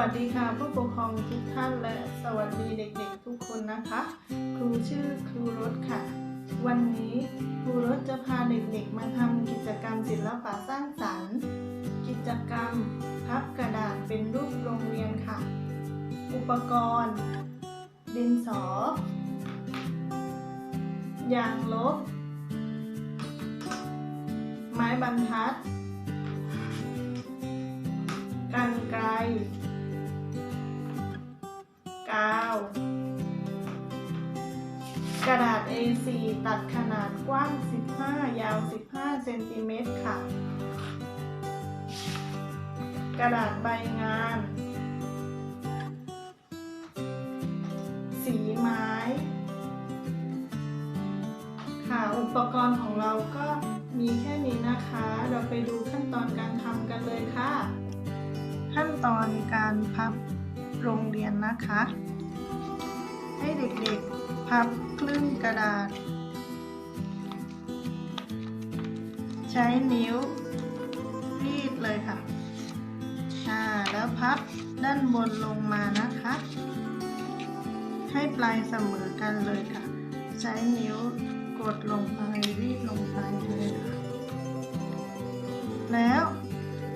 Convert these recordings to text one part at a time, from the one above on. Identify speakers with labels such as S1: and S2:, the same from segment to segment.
S1: วัสดีค่ะผู้ปกครองทุกท่านและสวัสดีเด็กๆทุกคนนะคะ ครูชื่อครูรถค่ะ วันนี้ครูรถจะพาเด็กๆมาทำกิจกรรมศิลปะสร้างสรรค์ กิจกรรมพับกระดาษเป็นรูปโรงเรียนค่ะ อุปกรณ์ ดินสอ ยางลบ ไม้บรรทัด 4 ตัดขนาดกว้าง 15 ยาว 15 เซนติเมตรค่ะ กระดาษใบงาน สีไม้ ค่ะ อุปกรณ์ของเราก็มีแค่นี้นะคะ เราไปดูขั้นตอนการทำกันเลยค่ะ ขั้นตอนการพับโรงเรียนนะคะ ให้เด็กๆ พับครึ่งกระดาษ ใช้นิ้วรีดเลยค่ะอ่าแล้วพับด้านบนลงมานะคะ ให้ปลายเสมอกันเลยค่ะ ใช้นิ้วกดลงไปรีดลงไปเลยค่ะแล้ว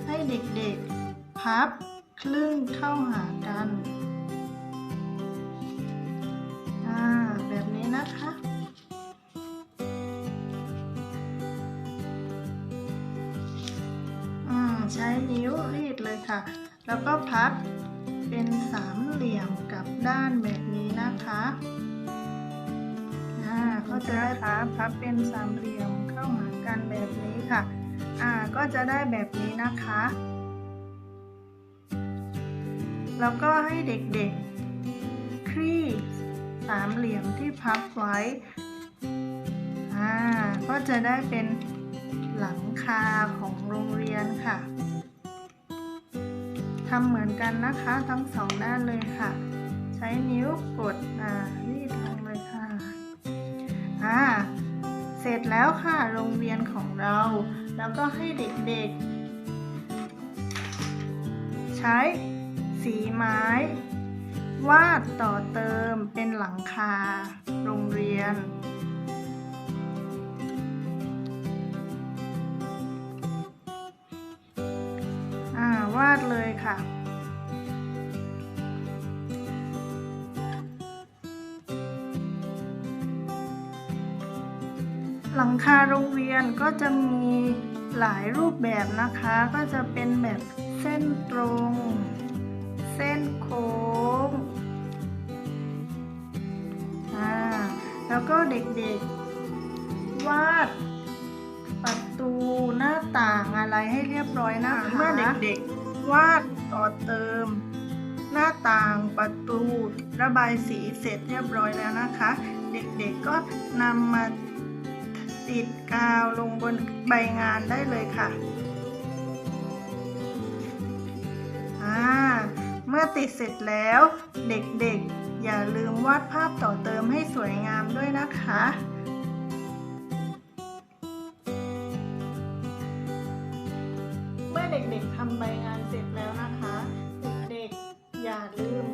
S1: ให้เด็กๆ พับครึ่งเข้าหากัน ใช้นิ้วรีดเลยค่ะ แล้วก็พับเป็นสามเหลี่ยมกับด้านแบบนี้นะคะอ่าก็จะได้พับพับเป็นสามเหลี่ยมเข้าหากันแบบนี้ค่ะ อ่าก็จะได้แบบนี้นะคะ แล้วก็ให้เด็กๆ คลี่สามเหลี่ยมที่พับไว้ อ่าก็จะได้เป็นหลังคาของโรงเรียนค่ะ ทำเหมือนกันนะคะทั้งสองด้านเลยค่ะ ใช้นิ้วกดอ่ารีดลงเลยค่ะอ่าเสร็จแล้วค่ะโรงเรียนของเรา แล้วก็ให้เด็กๆ ใช้สีไม้ วาดต่อเติมเป็นหลังคา โรงเรียน ดเลยค่ะ หลังคาโรงเรียนก็จะมีหลายรูปแบบนะคะ ก็จะเป็นแบบเส้นตรง เส้นโค้งอ่าแล้วก็เด็กๆวาดประตูหน้าต่างอะไรให้เรียบร้อยนะคะเมื่อเด็กๆ วาดต่อเติม หน้าต่างประตูระบายสีเสร็จเรียบร้อยแล้วนะคะ เด็กๆก็นำมาติดกาวลงบนใบงานได้เลยค่ะเมื่อติดเสร็จแล้ว เด็กๆ อย่าลืมวาดภาพต่อเติมให้สวยงามด้วยนะคะ เด็กๆทำใบงานเสร็จแล้วนะคะ เด็กๆอย่าลืม